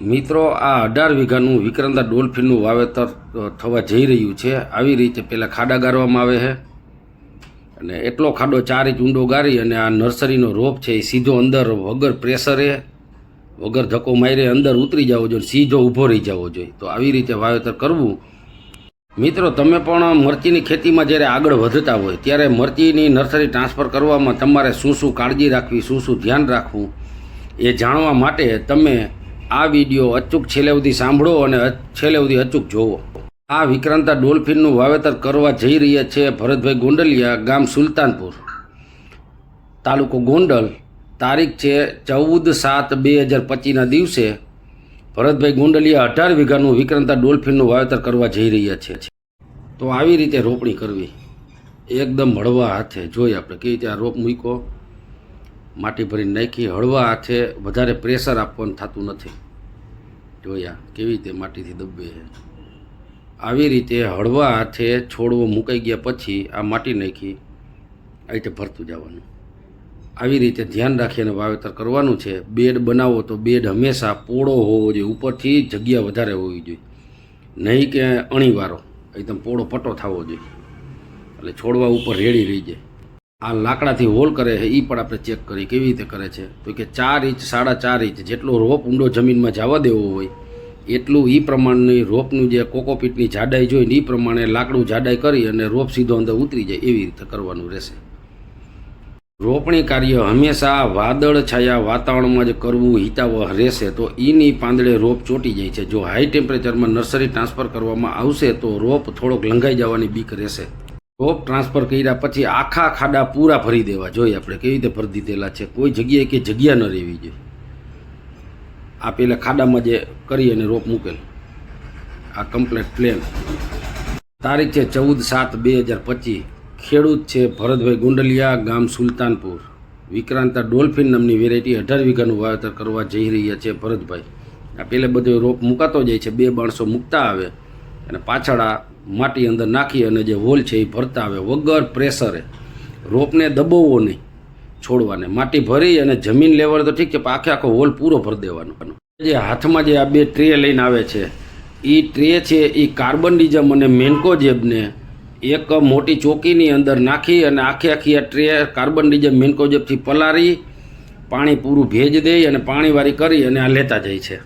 મિત્રો, આ અઢાર વીઘાનું વિક્રંદા ડોલ્ફિનનું વાવેતર થવા જઈ રહ્યું છે. આવી રીતે પહેલાં ખાડા ગાળવામાં આવે છે. અને એટલો ખાડો ચાર ઇંચ ઊંડો ગારી અને આ નર્સરીનો રોપ છે એ સીધો અંદર વગર પ્રેશરે, વગર ધક્કો મારે અંદર ઉતરી જવો જોઈએ, સીધો ઊભો રહી જવો જોઈએ. તો આવી રીતે વાવેતર કરવું. મિત્રો, તમે પણ મરચીની ખેતીમાં જ્યારે આગળ વધતા હોય, ત્યારે મરચીની નર્સરી ટ્રાન્સફર કરવામાં તમારે શું શું કાળજી રાખવી, શું શું ધ્યાન રાખવું, એ જાણવા માટે તમે આ વીડિયો અચૂક છેલ્લે સુધી સાંભળો અને છેલ્લે સુધી અચૂક જોવો. આ વિક્રાંતા ડોલ્ફિનનું વાવેતર કરવા જઈ રહ્યા છે ભરતભાઈ ગોંડલિયા, ગામ સુલતાનપુર. તાલુકો ગોંડલ. તારીખ છે ચૌદ સાત બે હજાર પચીસના દિવસે ભરતભાઈ ગોંડલિયા અઢાર વીઘાનું વિક્રાંતા ડોલ્ફિનનું વાવેતર કરવા જઈ રહ્યા છે. તો આવી રીતે રોપણી કરવી. એકદમ હળવા હાથે જોઈએ આપણે. કેવી રીતે આ રોપ મૂક્યો? માટી ભરીને નાખી, હળવા હાથે વધારે પ્રેશર આપવાનું થતું નથી. જોયા, કેવી રીતે માટીથી દબે. છે આવી રીતે હળવા હાથે છોડવો મુકાઈ ગયા પછી આ માટી નાખી, આ રીતે ભરતું જવાનું. આવી રીતે ધ્યાન રાખીને વાવેતર કરવાનું છે. બેડ બનાવો તો બેડ હંમેશા પોળો હોવો જોઈએ, ઉપરથી જગ્યા વધારે હોવી જોઈએ. નહીં કે અણીવાળો એકદમ પોળો પટ્ટો થવો જોઈએ. એટલે છોડવા ઉપર રેડી રહી જાય. આ લાકડાથી હોલ કરે છે એ પણ આપણે ચેક કરી કેવી રીતે કરે છે. તો કે ચાર ઇંચ, સાડા ચાર ઇંચ જેટલો રોપ ઊંડો જમીનમાં જવા દેવો હોય, એટલું એ પ્રમાણની રોપનું જે કોકોપીટની જાડાઈ જોઈને એ પ્રમાણે લાકડું જાડાઈ કરી અને રોપ સીધો અંદર ઉતરી જાય એવી રીતે કરવાનું રહેશે. રોપણી કાર્ય હંમેશા વાદળ છાયા વાતાવરણમાં જ કરવું હિતાવહ રહેશે, તો એની પાંદડે રોપ ચોંટી જાય છે. જો હાઈ ટેમ્પરેચરમાં નર્સરી ટ્રાન્સફર કરવામાં આવશે, તો રોપ થોડોક લંઘાઈ જવાની બીક રહેશે. રોપ ટ્રાન્સફર કર્યા પછી આખા ખાડા પૂરા ભરી દેવા. જોઈએ આપણે કેવી રીતે ભરી દીધેલા છે. કોઈ જગ્યાએ કે જગ્યા ન રહેવી જોઈએ. આ પેલા ખાડામાં જે કરી અને રોપ મૂકેલ. આ કમ્પ્લેટ પ્લેન તારીખ છે ચૌદ સાત બે હજાર પચીસ. ખેડૂત છે ભરતભાઈ ગુંડલિયા, ગામ સુલતાનપુર. વિક્રાંતા ડોલ્ફિન નામની વેરાયટી અઢાર વીઘાનું વાવેતર કરવા જઈ રહ્યા છે ભરતભાઈ. આ પેલે બધો રોપ મુકાતો જાય છે. બે માણસો મૂકતા આવે. અને પાછળ આ માટી અંદર નાખી અને જે હોલ છે એ ભરતા આવે. વગર પ્રેશરે રોપને દબાવવો નહીં. છોડવાને. માટી ભરી અને જમીન લેવલ તો ઠીક છે, પણ આખે આખો હોલ પૂરો ભરી દેવાનો. જે હાથમાં જે આ બે ટ્રે લઈને આવે છે એ ટ્રે છે એ કાર્બન ડિઝમ અને મેન્કોજેબને એક મોટી ચોકીની અંદર નાખી અને આખી આખી આ ટ્રે કાર્બન ડિઝમ મેન્કોજેબથી પલારી પાણી પૂરું ભેજ દે અને પાણીવાળી કરી અને આ લેતા જાય છે.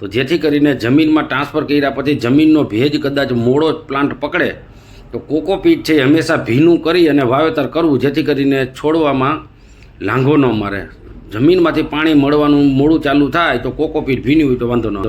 તો જેથી કરીને જમીનમાં ટ્રાન્સફર કર્યા પછી જમીનનો ભેજ કદાચ મોડો પ્લાન્ટ પકડે, તો કોકોપીટ છે હંમેશા ભીનું કરી અને વાવેતર કરવું, જેથી કરીને છોડવામાં લાંઘો ન મારે જમીનમાંથી પાણી મળવાનું, મોડું ચાલુ થાય તો કોકોપીટ ભીની હોય તો વાંધો ન.